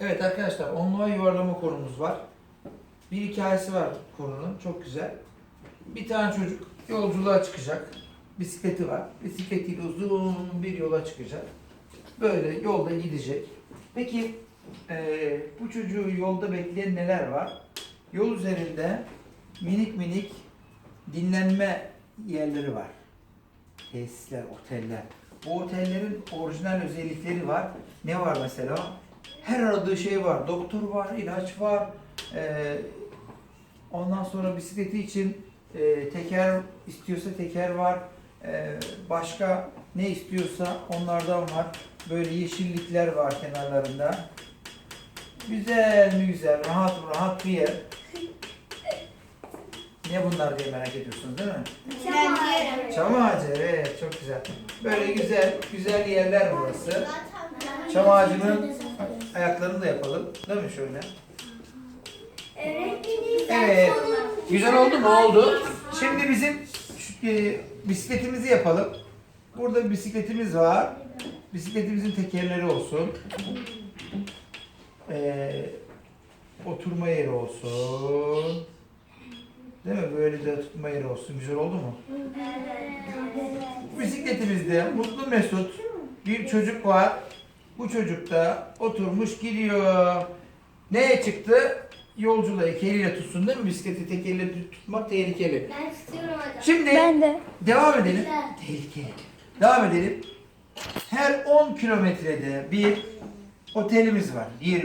Evet arkadaşlar onluğa yuvarlama konumuz var. Bir hikayesi var konunun çok güzel. Bir tane çocuk yolculuğa çıkacak. Bisikleti var. Bisikletiyle uzun bir yola çıkacak. Böyle yolda gidecek. Peki eee, bu çocuğu yolda bekleyen neler var? Yol üzerinde minik minik dinlenme yerleri var. Tesisler, oteller. Bu otellerin orijinal özellikleri var. Ne var mesela? Her aradığı şey var. Doktor var, ilaç var. Ee, ondan sonra bisikleti için e, teker istiyorsa teker var. Ee, başka ne istiyorsa onlardan var. Böyle yeşillikler var kenarlarında. Güzel mi güzel, rahat rahat bir yer. Ne bunlar diye merak ediyorsunuz değil mi? Çam ağacı, evet çok güzel. Böyle güzel, güzel yerler burası. Çam ağacının ayaklarını da yapalım. Değil mi şöyle? Evet. Güzel oldu mu? Oldu. Şimdi bizim şu, e, bisikletimizi yapalım. Burada bir bisikletimiz var. Bisikletimizin tekerleri olsun. Ee, oturma yeri olsun. Değil mi? Böyle de tutma yeri olsun. Güzel oldu mu? Bu bisikletimizde Mutlu Mesut bir çocuk var. Bu çocuk da oturmuş gidiyor. Neye çıktı? Yolculuğa tek eliyle tutsun değil mi? Bisikleti tek elle tut- tutmak tehlikeli. Ben istiyorum hocam. Şimdi Ben de. devam edelim. Tehlikeli. Devam edelim. Her 10 kilometrede bir otelimiz var. 20